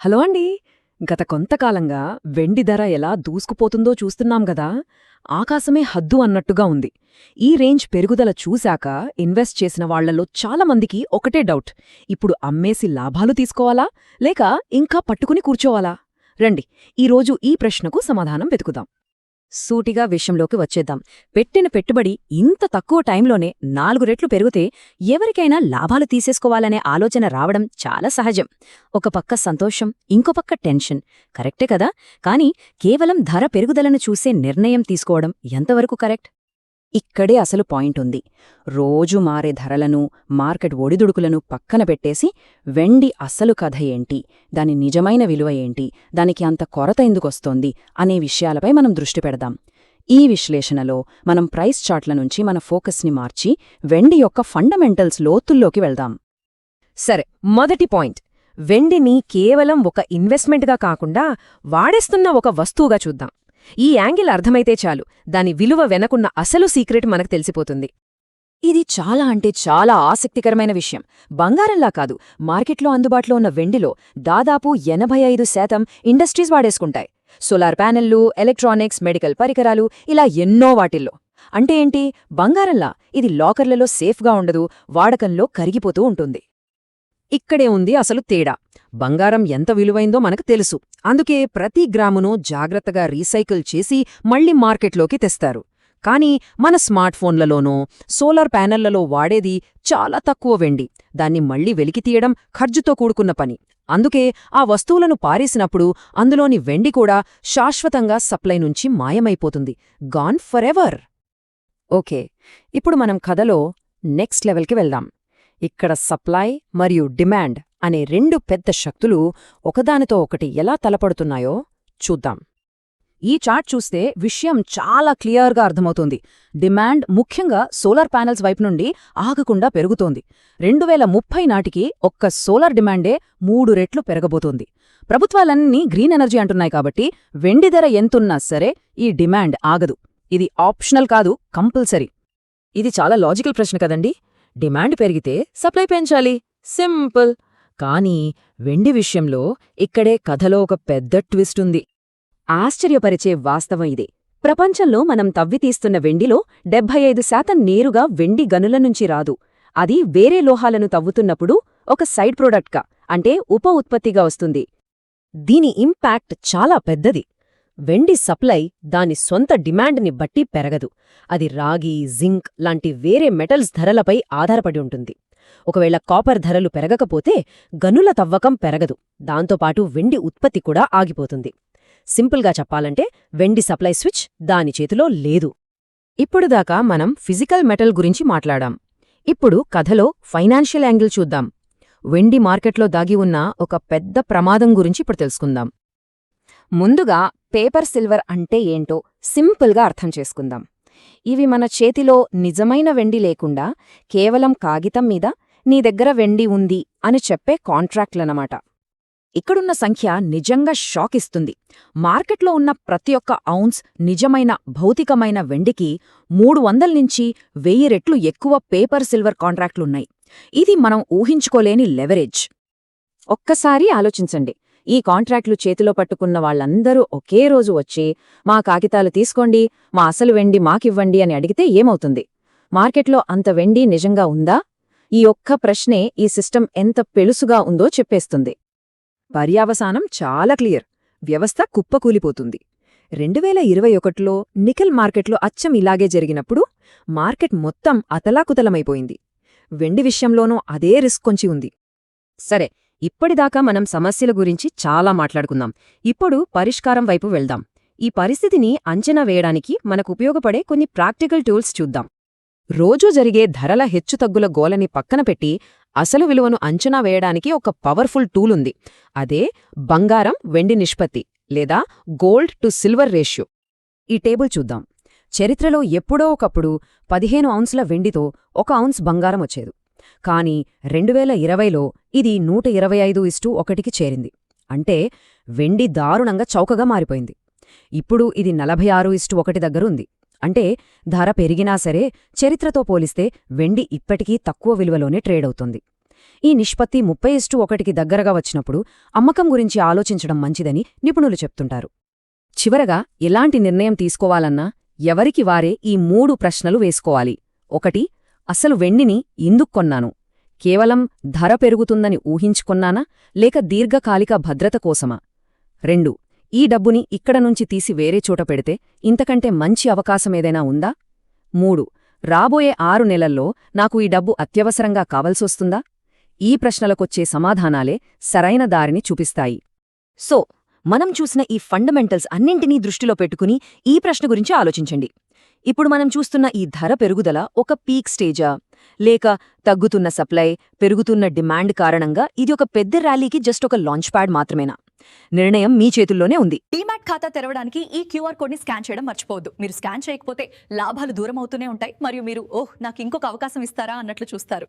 Hello అండి. గత కొంతకాలంగా వెండి ధర ఎలా దూసుకుపోతుందో చూస్తున్నాం గదా. ఆకాశమే హద్దు అన్నట్టుగా ఉంది. ఈ రేంజ్ పెరుగుదల చూశాక ఇన్వెస్ట్ చేసిన వాళ్ళలో చాలామందికి ఒకటే డౌట్. ఇప్పుడు అమ్మేసి లాభాలు తీసుకోవాలా? లేక ఇంకా పట్టుకుని కూర్చోవాలా? రండి ఈరోజు ఈ ప్రశ్నకు సమాధానం వెతుకుదాం. సూటిగా విషయంలోకి వచ్చేద్దాం. పెట్టిన పెట్టుబడి ఇంత తక్కువ టైంలోనే నాలుగు రెట్లు పెరిగితే ఎవరికైనా లాభాలు తీసేసుకోవాలనే ఆలోచన రావడం చాలా సహజం. ఒక పక్క సంతోషం ఇంకో పక్క టెన్షన్. కరెక్టే కదా? కానీ కేవలం ధర పెరుగుదలను చూసే నిర్ణయం తీసుకోవడం ఎంతవరకు కరెక్ట్? ఇక్కడే అసలు పాయింట్ ఉంది రోజు మారే ధరలను మార్కెట్ ఒడిదుడుకులను పక్కన పెట్టేసి వెండి అసలు కథ ఏంటి? దాని నిజమైన విలువ ఏంటి? దానికి అంత కొరత ఎందుకొస్తోంది? అనే విషయాలపై మనం దృష్టి పెడదాం. ఈ విశ్లేషణలో మనం ప్రైస్ చార్ట్ల నుంచి మన ఫోకస్ని మార్చి వెండి యొక్క ఫండమెంటల్స్ లోతుల్లోకి వెళ్దాం. సరే మొదటి పాయింట్. వెండిని కేవలం ఒక ఇన్వెస్ట్మెంట్గా కాకుండా వాడేస్తున్న ఒక వస్తువుగా చూద్దాం. ఈ యాంగిల్ అర్థమైతే చాలు దాని విలువ వెనకున్న అసలు సీక్రెట్ మనకు తెలిసిపోతుంది. ఇది చాలా అంటే చాలా ఆసక్తికరమైన విషయం. బంగారంలా కాదు మార్కెట్లో అందుబాటులో ఉన్న వెండిలో దాదాపు ఎనభై ఐదు శాతం ఇండస్ట్రీస్ వాడేసుకుంటాయి. సోలార్ ప్యానెల్లు ఎలక్ట్రానిక్స్ మెడికల్ పరికరాలు ఇలా ఎన్నో వాటిల్లో. అంటే ఏంటి? బంగారంలా ఇది లాకర్లలో సేఫ్గా ఉండదు వాడకంలో కరిగిపోతూ ఉంటుంది. ఇక్కడే ఉంది అసలు తేడా. బంగారం ఎంత విలువైందో మనకు తెలుసు. అందుకే ప్రతి గ్రామును జాగ్రత్తగా రీసైకిల్ చేసి మళ్ళీ మార్కెట్లోకి తెస్తారు. కానీ మన స్మార్ట్ ఫోన్లలోనూ సోలార్ ప్యానెళ్ళలో వాడేది చాలా తక్కువ వెండి. దాన్ని మళ్ళీ వెలికితీయడం ఖర్జుతో కూడుకున్న పని. అందుకే ఆ వస్తువులను పారేసినప్పుడు అందులోని వెండి కూడా శాశ్వతంగా సప్లై నుంచి మాయమైపోతుంది. Gone forever! ఓకే ఇప్పుడు మనం కథలో నెక్స్ట్ లెవెల్కి వెళ్దాం. ఇక్కడ సప్లై మరియు డిమాండ్ అనే రెండు పెద్ద శక్తులు ఒకదానితో ఒకటి ఎలా తలపడుతున్నాయో చూద్దాం. ఈ చార్ట్ చూస్తే విషయం చాలా క్లియర్గా అర్థమవుతుంది. డిమాండ్ ముఖ్యంగా సోలార్ ప్యానెల్స్ వైపు నుండి ఆగకుండా పెరుగుతోంది. రెండు వేల ముప్పై నాటికి ఒక్క సోలార్ డిమాండే మూడు రెట్లు పెరగబోతోంది. ప్రభుత్వాలన్నీ గ్రీన్ ఎనర్జీ అంటున్నాయి కాబట్టి వెండి ధర ఎంతున్నా సరే ఈ డిమాండ్ ఆగదు. ఇది ఆప్షనల్ కాదు కంపల్సరీ. ఇది చాలా లాజికల్ ప్రశ్న కదండి? డిమాండ్ పెరిగితే సప్లై పెంచాలి. సింపుల్. కానీ వెండి విషయంలో ఇక్కడే కథలో ఒక పెద్ద ట్విస్ట్ ఉంది. ఆశ్చర్యపరిచే వాస్తవం ఇదే. ప్రపంచంలో మనం తవ్వితీస్తున్న వెండిలో డెబ్బై ఐదు శాతం నేరుగా వెండి గనుల నుంచి రాదు. అది వేరే లోహాలను తవ్వుతున్నప్పుడు ఒక సైడ్ ప్రోడక్ట్గా అంటే ఉప ఉత్పత్తిగా వస్తుంది. దీని ఇంపాక్ట్ చాలా పెద్దది. వెండి సప్లై దాని సొంత డిమాండ్ని బట్టి పెరగదు. అది రాగి జింక్ లాంటి వేరే మెటల్స్ ధరలపై ఆధారపడి ఉంటుంది. ఒకవేళ కాపర్ ధరలు పెరగకపోతే గనుల తవ్వకం పెరగదు. దాంతోపాటు వెండి ఉత్పత్తి కూడా ఆగిపోతుంది. సింపుల్గా చెప్పాలంటే వెండి సప్లై స్విచ్ దాని చేతిలో లేదు. ఇప్పుడుదాకా మనం ఫిజికల్ మెటల్ గురించి మాట్లాడాం. ఇప్పుడు కథలో ఫైనాన్షియల్ యాంగిల్ చూద్దాం. వెండి మార్కెట్లో దాగి ఉన్న ఒక పెద్ద ప్రమాదం గురించి ఇప్పుడు తెలుసుకుందాం. ముందుగా పేపర్ సిల్వర్ అంటే ఏంటో సింపుల్గా అర్థం చేసుకుందాం. ఇవి మన చేతిలో నిజమైన వెండి లేకుండా కేవలం కాగితం మీద నీ దగ్గర వెండి ఉంది అని చెప్పే కాంట్రాక్ట్లనమాట. ఇక్కడున్న సంఖ్య నిజంగా షాక్ ఇస్తుంది. మార్కెట్లో ఉన్న ప్రతి ఒక్క ఔన్స్ నిజమైన భౌతికమైన వెండికి మూడు వందల నుంచి వెయ్యి రెట్లు ఎక్కువ పేపర్ సిల్వర్ కాంట్రాక్ట్లున్నాయి. ఇది మనం ఊహించుకోలేని లెవరేజ్. ఒక్కసారి ఆలోచించండి. ఈ కాంట్రాక్ట్లు చేతిలో పట్టుకున్న వాళ్ళందరూ ఒకే రోజు వచ్చి మా కాగితాలు తీసుకోండి మా అసలు వెండి మాకివ్వండి అని అడిగితే ఏమవుతుంది? మార్కెట్లో అంత వెండి నిజంగా ఉందా? ఈ ఒక్క ప్రశ్నే ఈ సిస్టం ఎంత పెలుసుగా ఉందో చెప్పేస్తుంది. పర్యావసానం చాలా క్లియర్. వ్యవస్థ కుప్పకూలిపోతుంది. రెండువేల ఇరవై ఒకటిలో నికెల్ మార్కెట్లో అచ్చం ఇలాగే జరిగినప్పుడు మార్కెట్ మొత్తం అతలాకుతలమైపోయింది. వెండి విషయంలోనూ అదే రిస్క్ కొంచి ఉంది. సరే ఇప్పటిదాకా మనం సమస్యల గురించి చాలా మాట్లాడుకుందాం. ఇప్పుడు పరిష్కారం వైపు వెళ్దాం. ఈ పరిస్థితిని అంచనా వేయడానికి మనకు ఉపయోగపడే కొన్ని ప్రాక్టికల్ టూల్స్ చూద్దాం. రోజూ జరిగే ధరల హెచ్చుతగ్గుల గోలని పక్కన పెట్టి అసలు విలువను అంచనా వేయడానికి ఒక పవర్ఫుల్ టూల్ ఉంది. అదే బంగారం వెండి నిష్పత్తి లేదా గోల్డ్ టు సిల్వర్ రేషియో. ఈ టేబుల్ చూద్దాం. చరిత్రలో ఎప్పుడో ఒకప్పుడు పదిహేను ఔన్స్ల వెండితో ఒక ఔన్స్ బంగారం వచ్చేది. కాని రెండువేల ఇరవైలో ఇది నూట ఇరవై ఐదు ఇస్టు ఒకటికి చేరింది. అంటే వెండి దారుణంగా చౌకగా మారిపోయింది. ఇప్పుడు ఇది నలభై ఆరు ఇస్టు ఒకటి దగ్గరుంది అంటే ధర పెరిగినా సరే చరిత్రతో పోలిస్తే వెండి ఇప్పటికీ తక్కువ విలువలోనే ట్రేడ్ అవుతుంది. ఈ నిష్పత్తి ముప్పై ఇస్టు ఒకటికి దగ్గరగా వచ్చినప్పుడు అమ్మకం గురించి ఆలోచించడం మంచిదని నిపుణులు చెప్తుంటారు. చివరగా ఎలాంటి నిర్ణయం తీసుకోవాలన్నా ఎవరికి వారే ఈ మూడు ప్రశ్నలు వేసుకోవాలి. ఒకటి అసలు వెండిని ఎందుకు కొన్నాను? కేవలం ధర పెరుగుతుందని ఊహించుకొన్నానా? లేక దీర్ఘకాలిక భద్రత కోసమా? రెండు. ఈ డబ్బుని ఇక్కడ నుంచి తీసి వేరే చోట పెడితే ఇంతకంటే మంచి అవకాశమేదైనా ఉందా? మూడు. రాబోయే ఆరు నెలల్లో నాకు ఈ డబ్బు అత్యవసరంగా కావలసొస్తుందా? ఈ ప్రశ్నలకొచ్చే సమాధానాలే సరైన దారిని చూపిస్తాయి. సో మనం చూసిన ఈ ఫండమెంటల్స్ అన్నింటినీ దృష్టిలో పెట్టుకుని ఈ ప్రశ్న గురించి ఆలోచించండి. ఇప్పుడు మనం చూస్తున్న ఈ ధర పెరుగుదల ఒక పీక్ స్టేజా? లేక తగ్గుతున్న సప్లై పెరుగుతున్న డిమాండ్ కారణంగా ఇది ఒక పెద్ద ర్యాలీకి జస్ట్ ఒక లాంచ్ ప్యాడ్ మాత్రమేనా? నిర్ణయం మీ చేతుల్లోనే ఉంది. డిమాట్ ఖాతా తెరవడానికి ఈ క్యూఆర్ కోడ్ని స్కాన్ చేయడం మర్చిపోవద్దు. మీరు స్కాన్ చేయకపోతే లాభాలు దూరం అవుతూనే ఉంటాయి. మరియు మీరు ఓహ్ నాకు ఇంకొక అవకాశం ఇస్తారా అన్నట్లు చూస్తారు.